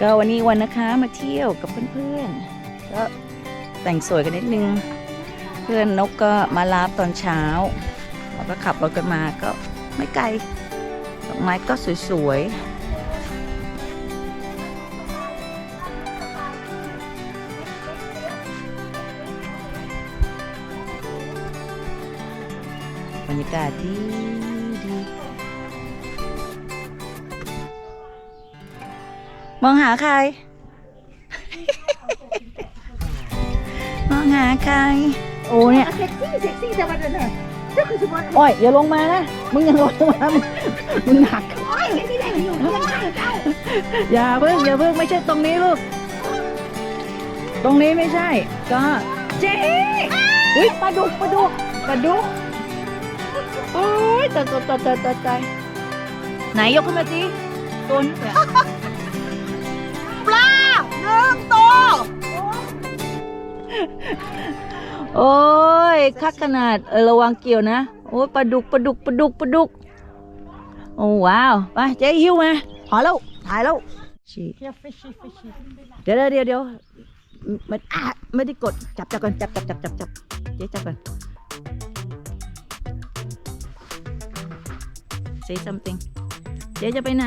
ก็วันนี้วันนะคะมาเที่ยวกับเพื่อนๆ ก็แต่งสวยกันนิดนึง เพื่อนนกก็มารับตอนเช้าเราก็ขับรถกันมาก็ไม่ไกลดอกไม้ก็สวยๆบรรยากาศดี มองหาใคร มองหาใคร โอ้เนี่ย เซ็กซี่เซ็กซี่จะมาเดินไหนเจ้าคือสมมติโอ้ยอย่าลงมานะ มึงอย่าลงมามึงมึงหนัก โอ้ยไม่ได้อยู่เรื่องเจ้าอย่าเพิ่งอย่าเพิ่งไม่ใช่ตรงนี้ลูก ตรงนี้ไม่ใช่ ก็เจ๊อุ้ยปลาดุกปลาดุกปลาดุกโอ้ยตายตายตายตายตายตายไหนยกขึ้นมาสิตัวนี้เนี่ยปลา หนึ่งตัวโอ้ย คักขนาดเออระวังเกี่ยวนะ โอ้ยปลาดุกปลาดุกปลาดุกปลาดุก โอ้ว้าว ไปเจ๊หิ้วมาพอแล้ว ถ่ายแล้วเดี๋ยวเดี๋ยวเดี๋ยวเดี๋ยวเดี๋ยวมันอะไม่ได้กด จับจับก่อนจับจับจับจับจับเจ๊จับก่อน say something เจ๊จะไปไหน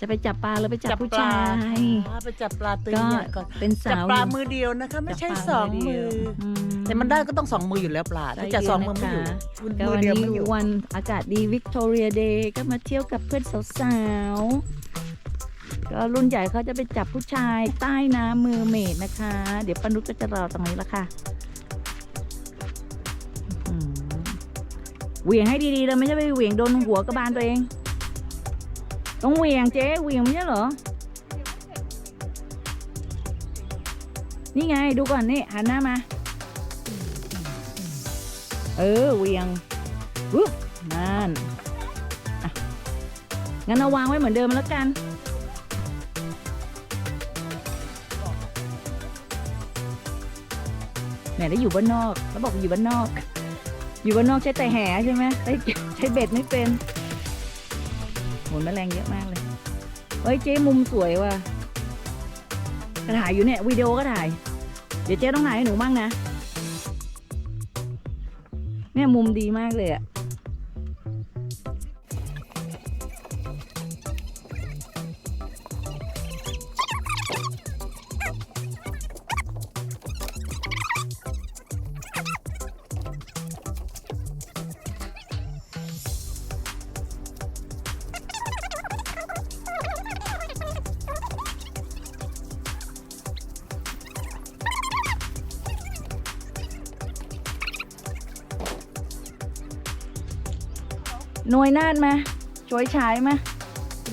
จะไปจับปลาหรือไปจับผู้ชาย ไปจับปลาตัวก็ใหญ่ก่อนเป็นจัสาบวปลายู่มือเดียวนะคะ ไม่ใช่จับปลาสองมืเดีอยวแต่มันได้ก็ต้องสองมืออยู่แล้วปลาถ้าจะสองมือไม่อยู่ก็มือวันเดียวนี้ไม่อยู่วันอากาศดีวิกตอเรียเดย์ก็มาเที่ยวกับเพื่อนสาวๆก็รุ่นใหญ่เขาจะไปจับผู้ชายใต้น้ำมือเมดนะคะ เดี๋ยวปานุชก็จะรอตรงนี้ละค่ะอื้อหือเหวี่ยงให้ดีๆเลยไม่ใช่ไปเหวี่ยงโดนหัวกระบาลตัวเอง ต้องเวียงเจ๊เวียงไม่ใช่เหรอ นี่ไงดูก่อนนี่หันหน้ามา เออเวียงปุ๊บนั่นงั้นเอาวางไว้เหมือนเดิมแล้วกัน แหมได้อยู่บ้านนอก แล้วบอกอยู่บ้านนอก อยู่บ้านนอกใช้แต่แหใช่ไหมใช้เบ็ดไม่เป็น หนแมลงเยอะมากเลย เฮ้ยเจ๊มุมสวยว่ะก็ถ่ายอยู่เนี่ยวิดีโอก็ถ่าย เดี๋ยวเจ๊ต้องถ่ายให้หนูมั่งนะ เนี่ยมุมดีมากเลยอะ หน่วยนาดมาช่วยฉายมา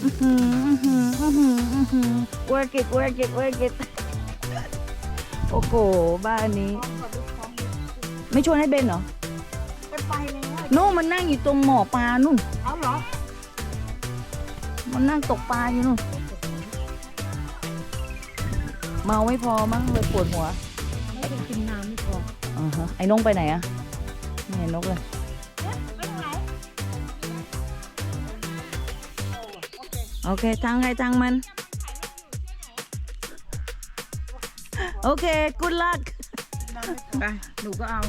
อื้อหืออื้อหืออื้อหืออื้อหือ work it work it work it โอ้โห บ้านนี้ ไม่ชวนให้เบนเหรอจะไปเลยนู่นมันนั่งอยู่ตรงหมอปลานู่น เอาเหรอ มันนั่งตกปลาอยู่นู่น เมาไม่พอมั้งเลยปวดหัว ไม่ได้กินน้ำไม่พออ่าฮะไอ้นงไปไหนอะไม่เห็นนกเลย โอเคทางใครทางมัน โอเค good luck ไปหนูก็เอา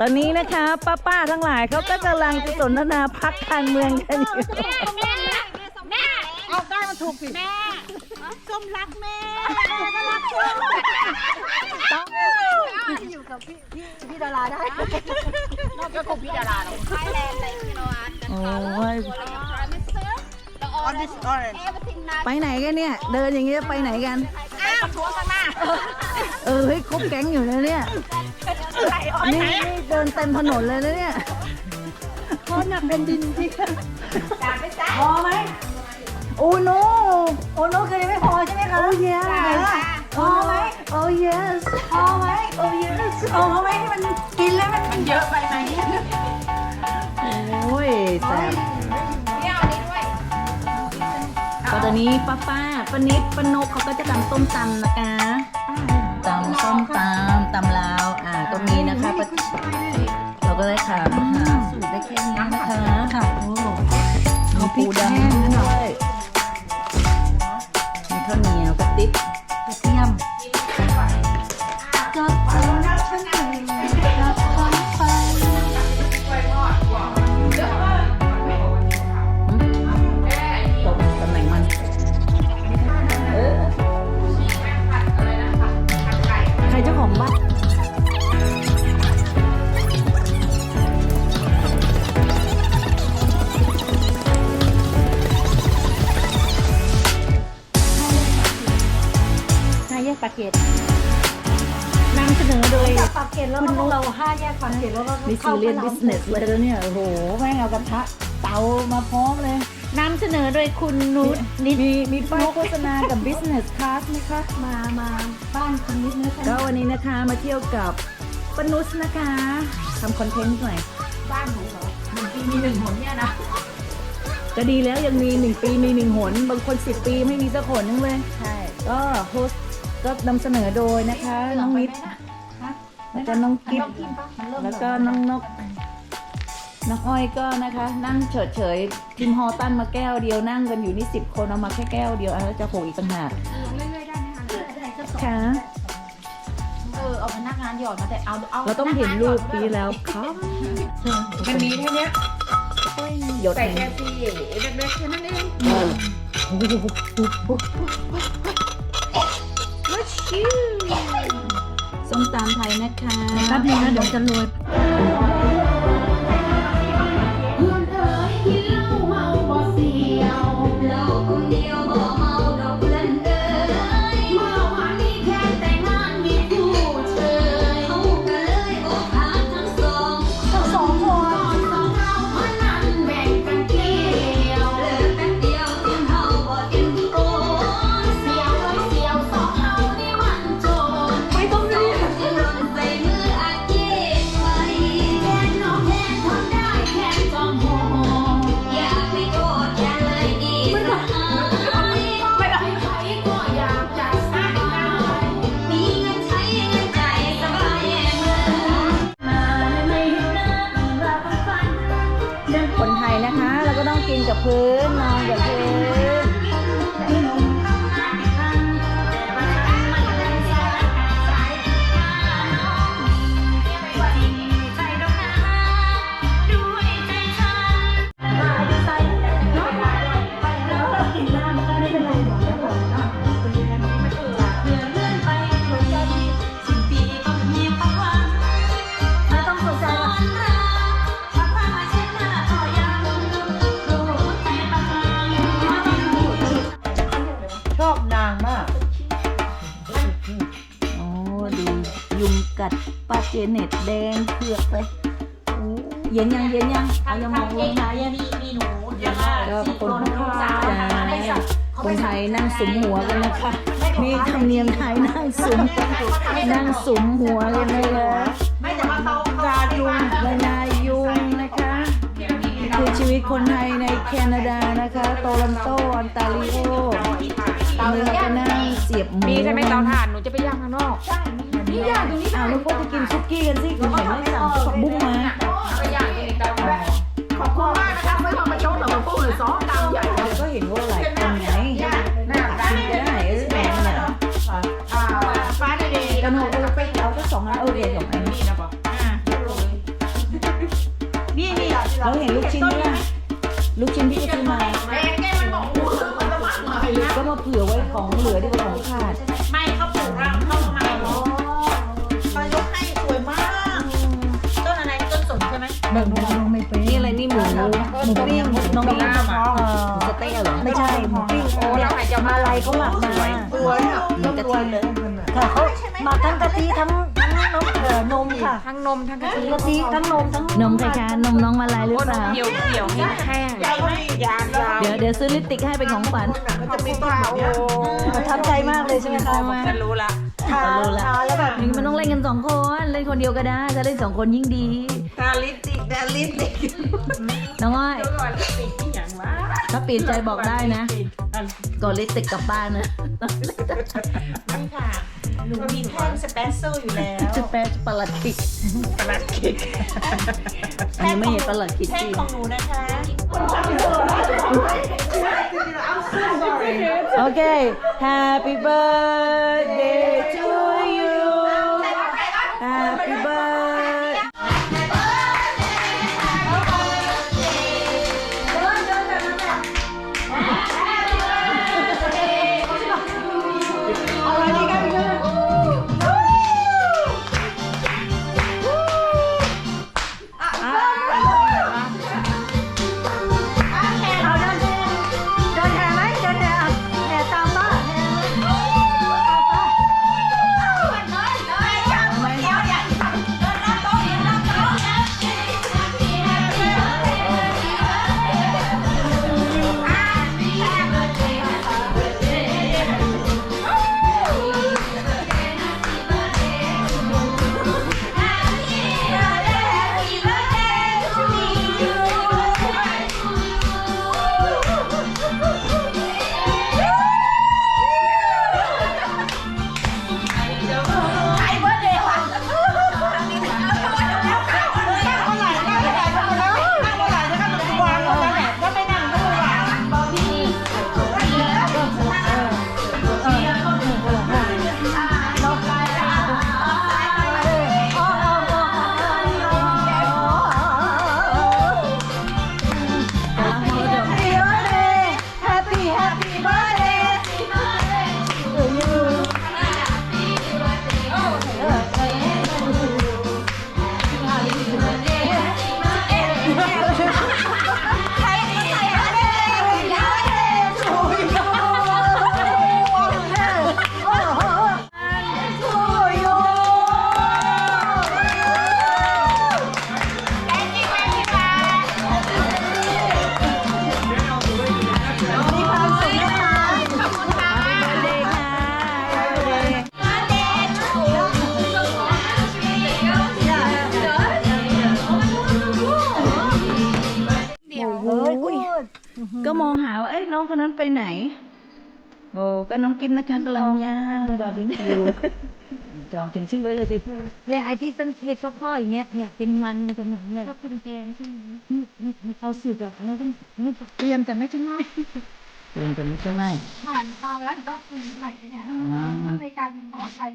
ตอนนี้นะคะป้าป้าๆทั้งหลายเขาก็กำลังจะสนทนาพักการเมืองกันอยู่เอาได้มันถูกสิแม่ส้มรักแม่ก็รักส้มอยู่กับพี่พี่พี่ดาราได้นอ กจากกับพี่ดาราเราโอ้ย on this orange ไปไหนกันเนี่ย เดินอย่างเงี้ยไปไหนกันเออเฮ้ยครบแก๊งอยู่นะเนี่ยนี่นี่เดินเต็มถนนเลยนะเนี่ยเพราะหนักเป็นดินที่พอไหมโอ้โนโอ้โนคือยังไม่พอใช่ไหมคะโอ้ยพอไหม โอ้ yes พอไหมโอ้ yes พอไหมที่มันกินแล้วมันมันเยอะไปไหม โอ้ยแซ่บก็ตอนนี้ป้าป้าป้านิดป้านกเขาก็จะทำส้มตำนะคะตำส้มตำตำลาวอ่าก็มีนะคะป้าเราก็ได้ค่ะหาสูตรได้แค่นี้นะคะค่ะโอ้โหปูดำด้วย ห้าแยกปากเกร็ดแล้วเรามิสเข้าซูเรียนพระบิรามสเนสเลยแล้วเนี่ย โอ้โหแม่งเอากระทะเตามาพร้อมเลย นำเสนอโดยคุณนุชมีมีป้ายโฆษณากับ Business Class ไหมคะ มามาบ้านคุณนิดนึงก็วันนี้นะคะมาเที่ยวกับปนุษนะคะทำคอนเทนต์หน่อย บ้านหนูเหรอหนึ่งปีมีหนึ่งหนเนี่ยนะก็ดีแล้วยังมีหนึ่งปีมีหนึ่งหน บางคนสิบปีไม่มีสักหนนึงเลย ใช่ ก็โฮสต์ก็นำเสนอโดยนะคะน้องนิด แล้วก็น้องกิ๊บแล้วก็น้องนก น้องอ้อยก็นะคะ นั่งเฉยเฉยๆทีมฮอตันมาแก้วเดียวนั่งกันอยู่นี่สิบคนเอามาแค่แก้วเดียวอะแล้วจะโหอีกต่างหากเรื่อยๆได้ไหมคะเรื่อยๆได้สักสองค่ะเออเอาพนักงานหยอดมาแต่เอาเอาเราต้องเห็นรูปปีแล้วครับมันมีแค่เนี้ยหยดใส่แค่แค่ที่เล็กๆแค่นั้นเอง ตามไทยนะคะแป๊บนึงนะเดี๋ยวจะโรย กับพื้นนอนกับพื้น เจเน็ตแดงเผือกเลยโอ้เย็นยังเย็นยังเอายังมองลงนะยังมีหนูก็คนใช่คนไทยนั่งสุมหัวกันนะคะมีธรรมเนียมไทยนั่งสุมนั่งสุมหัวกันเลยเหรอไม่แต่ว่าเขาเขากายุงเวลายุงนะคะคือชีวิตคนไทยในแคนาดานะคะโตลันโตออนตาริโอมือเราก็นั่งเสียบหมูมีใช่ไหมเตาถ่านหนูจะไปย่างข้างนอก นี่ย่างตรงนี้อ้าวแล้วพวกจะกินซุกี้กันสิคุณเห็นไหมสั่งผักบุ้งมาไปย่างในเตาถ่านขอบคุณมากนะคะไม่ต้องมาชดหรอกมาพูดเลยซ้อมตามใหญ่เราก็เห็นว่าหลายคนไงหน้าตากินก็ได้เออแหมเนี่ยอ่าฟ้าเดย์กันหกเราไปเอาก็สองอันเออเดี๋ยวสองอันนี่นะบอกนี่นี่เราเห็นลูกชิ้นไหมล่ะลูกชิ้นที่จะซื้อมาแม่แกมันบอกอู้มันจะมากมายนะก็มาเผื่อไว้ของเหลือดีกว่าของขาดไม่ หมูปิ้งน้องมีน้ำหมูสเต๊ะเหรอไม่ใช่หมูปิ้งโอ้เรายหายจะมาอะไรเขาหมักมาสวยอะมีกะทิเลยค่ะเขามาทั้งกะทิทั้งทั้งนมเอ่อนมค่ะทั้งนมทั้งกะทิกะทิทั้งนมทั้งนมใครคะนมน้องมาลายหรือเปล่าเกี่ยวเกี่ยวให้แห้งยาวไหมยาวยาวเดี๋ยวเดี๋ยวซื้อลิปติกให้เป็นของขวัญจะมีต้นแบบนี้ประทับใจมากเลยใช่ไหมคะจะรู้ละทาแล้วแบบนี่มันต้องเล่นกันสองคนเล่นคนเดียวก็ได้ถ้าเล่นสองคนยิ่งดี ทาลิปติกทาลิปติกน้องอ้อยเดี๋ยวก่อนลิปติกที่อย่างวะถ้าเปลี่ยนใจบอกได้นะก่อนลิปสติกกลับบ้านนะนี่ค่ะหนูมีแท่งสเปซเซอร์อยู่แล้วจะแปลประหลัดขิกประหลัดขิกอันนี้ไม่เห็นประหลัดขิกแท่งจริงของหนูนะคะโอเค Happy birthday to ก็น้องกินนะคะลองย่างแบบนี้อจองถึงชื่อไว้เลยสิเวลาที่ต้นเพชรพ่ออย่างเงี้ยเนี่ยเป็นมันเป็นหนังเนี่ยก็เป็นแกงใช่ไหมเอาสืบแบบนั้นเตรียมแต่ไม่ใช่ไหมเตรียมแต่ไม่ใช่ง่าผ่านตอนแล้วก็คือไหลเนี่ยในการขอใช้